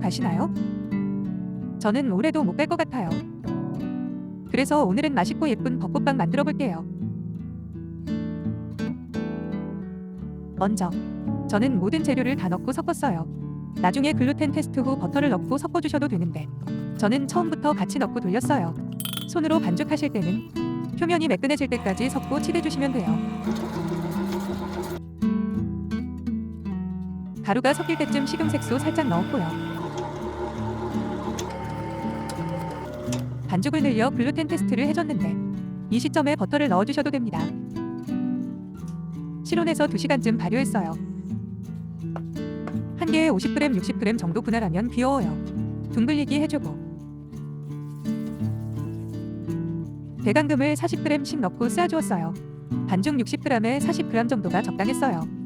가시나요? 저는 올해도 못 갈 것 같아요. 그래서 오늘은 맛있고 예쁜 벚꽃빵 만들어 볼게요. 먼저 저는 모든 재료를 다 넣고 섞었어요. 나중에 글루텐 테스트 후 버터를 넣고 섞어 주셔도 되는데 저는 처음부터 같이 넣고 돌렸어요. 손으로 반죽하실 때는 표면이 매끈해질 때까지 섞고 치대 주시면 돼요. 가루가 섞일 때쯤 식용색소 살짝 넣었고요. 반죽을 늘려 글루텐 테스트를 해줬는데 이 시점에 버터를 넣어주셔도 됩니다. 실온에서 2시간쯤 발효했어요. 한 개에 50g, 60g 정도 분할하면 귀여워요. 둥글리기 해주고 대강금을 40g씩 넣고 쌓아주었어요. 반죽 60g에 40g 정도가 적당했어요.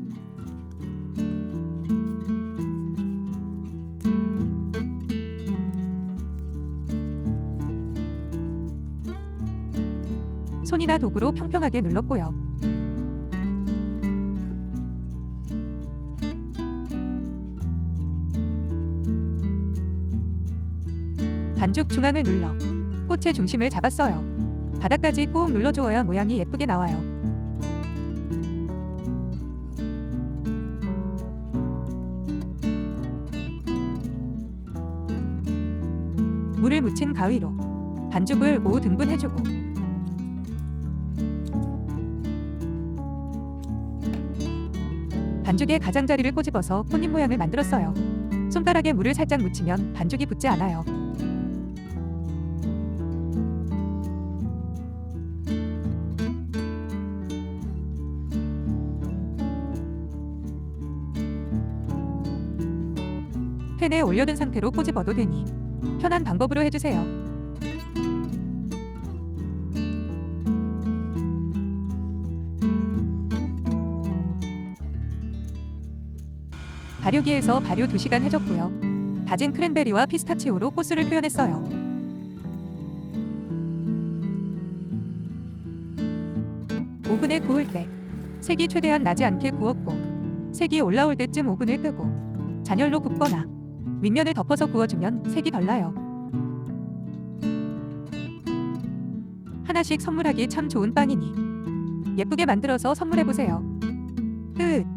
손이나 도구로 평평하게 눌렀고요. 반죽 중앙을 눌러 꽃의 중심을 잡았어요. 바닥까지 꾹 눌러주어야 모양이 예쁘게 나와요. 물을 묻힌 가위로 반죽을 5등분 해주고 반죽에 가장자리를 꼬집어서 꽃잎 모양을 만들었어요. 손가락에 물을 살짝 묻히면 반죽이 붙지 않아요. 팬에 올려둔 상태로 꼬집어도 되니 편한 방법으로 해주세요. 발효기에서 발효 2시간 해줬고요. 다진 크랜베리와 피스타치오로 코스를 표현했어요. 오븐에 구울 때 색이 최대한 나지 않게 구웠고 색이 올라올 때쯤 오븐을 끄고 잔열로 굽거나 윗면을 덮어서 구워주면 색이 덜 나요. 하나씩 선물하기 참 좋은 빵이니 예쁘게 만들어서 선물해보세요. 끝.